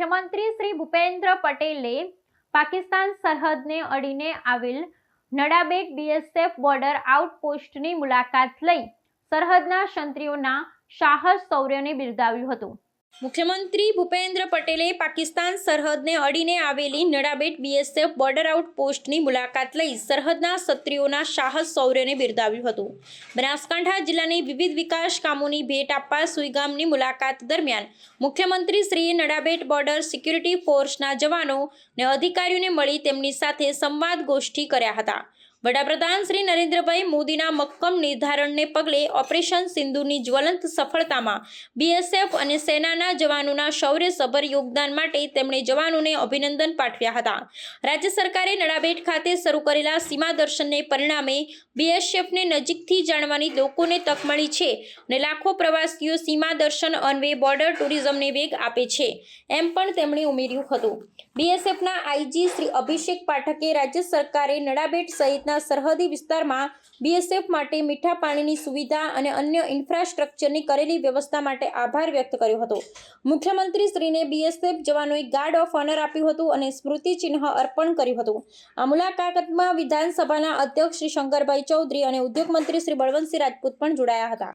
મુખ્યમંત્રી શ્રી ભૂપેન્દ્ર પટેલે પાકિસ્તાન સરહદને અડીને આવેલ નડાબેટ બીએસએફ બોર્ડર આઉટપોસ્ટની મુલાકાત લઈ સરહદના સંત્રીઓના સાહસ શૌર્યને બિરદાવ્યું હતું. મુખ્યમંત્રી ભૂપેન્દ્ર પટેલે પાકિસ્તાન સરહદને અડીને આવેલી નડાબેટ બીએસએફ બોર્ડર આઉટ પોસ્ટની મુલાકાત લઈ સરહદના ક્ષત્રિયોના સાહસ શૌર્યને બિરદાવ્યું હતું. બનાસકાંઠા જિલ્લાની વિવિધ વિકાસ કામોની ભેટ આપવા સુઈગામની મુલાકાત દરમિયાન મુખ્યમંત્રી શ્રીએ નડાબેટ બોર્ડર સિક્યુરિટી ફોર્સના જવાનો ને અધિકારીઓને મળી તેમની સાથે સંવાદ ગોષ્ઠી કર્યા હતા. વડાપ્રધાન શ્રી નરેન્દ્રભાઈ મોદીના મક્કમ નિર્ધારણને પગલે ઓપરેશન સિંધુની જ્વલંત સફળતામાં બીએસએફ અને સેનાના જવાનોના શૌર્યસભર યોગદાન માટે તેમણે જવાનોને અભિનંદન પાઠવ્યા હતા. રાજ્ય સરકારે નડાબેટ ખાતે શરૂ કરેલા સીમા દર્શનને પરિણામે બીએસએફને નજીકથી જાણવાની લોકોને તક મળી છે અને લાખો પ્રવાસીઓ સીમા દર્શન અન્વે બોર્ડર ટુરિઝમને વેગ આપે છે એમ પણ તેમણે ઉમેર્યું હતું. બીએસએફના આઈજી શ્રી અભિષેક પાઠકે રાજ્ય સરકારે નડાબેટ સહિતના સરહદી વિસ્તારમાં બીએસએફ માટે મીઠા પાણીની સુવિધા અને અન્ય ઇન્ફ્રાસ્ટ્રક્ચરની કરેલી વ્યવસ્થા માટે આભાર વ્યક્ત કર્યો હતો. મુખ્યમંત્રી શ્રીને બીએસએફ જવાનોએ ગાર્ડ ઓફ ઓનર આપ્યું હતું અને સ્મૃતિ ચિહ્ન અર્પણ કર્યું હતું. આ મુલાકાતમાં વિધાનસભાના અધ્યક્ષ શ્રી શંકરભાઈ ચૌધરી અને ઉદ્યોગમંત્રી શ્રી બળવંતસિંહ રાજપૂત પણ જોડાયા હતા.